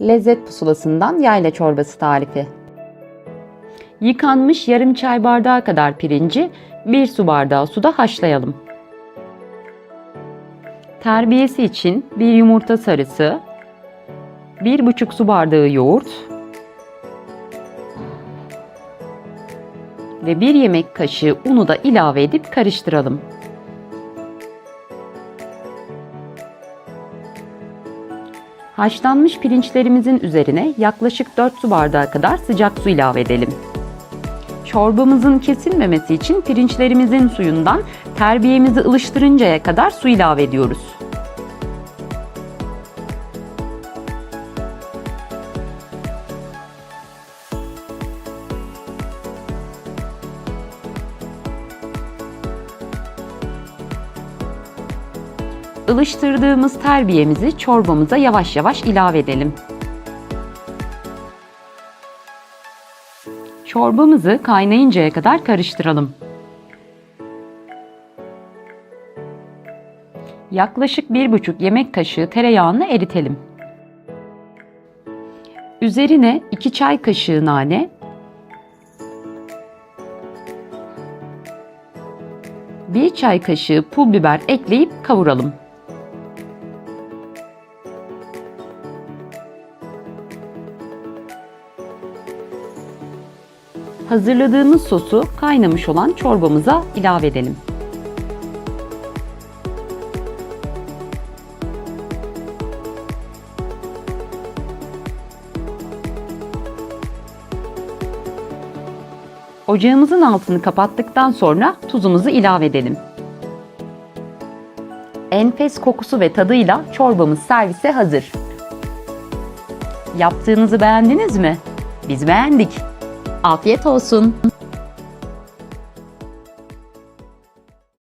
Lezzet pusulasından yayla çorbası tarifi. Yıkanmış yarım çay bardağı kadar pirinci 1 su bardağı suda haşlayalım. Terbiyesi için bir yumurta sarısı, 1,5 su bardağı yoğurt ve 1 yemek kaşığı unu da ilave edip karıştıralım. Haşlanmış pirinçlerimizin üzerine yaklaşık 4 su bardağı kadar sıcak su ilave edelim. Çorbamızın kesilmemesi için pirinçlerimizin suyundan terbiyemizi ılıştırıncaya kadar su ilave ediyoruz. Ilıştırdığımız terbiyemizi çorbamıza yavaş yavaş ilave edelim. Çorbamızı kaynayıncaya kadar karıştıralım. Yaklaşık 1,5 yemek kaşığı tereyağını eritelim. Üzerine 2 çay kaşığı nane, 1 çay kaşığı pul biber ekleyip kavuralım. Hazırladığımız sosu kaynamış olan çorbamıza ilave edelim. Ocağımızın altını kapattıktan sonra tuzumuzu ilave edelim. Enfes kokusu ve tadıyla çorbamız servise hazır. Yaptığınızı beğendiniz mi? Biz beğendik. Afiyet olsun.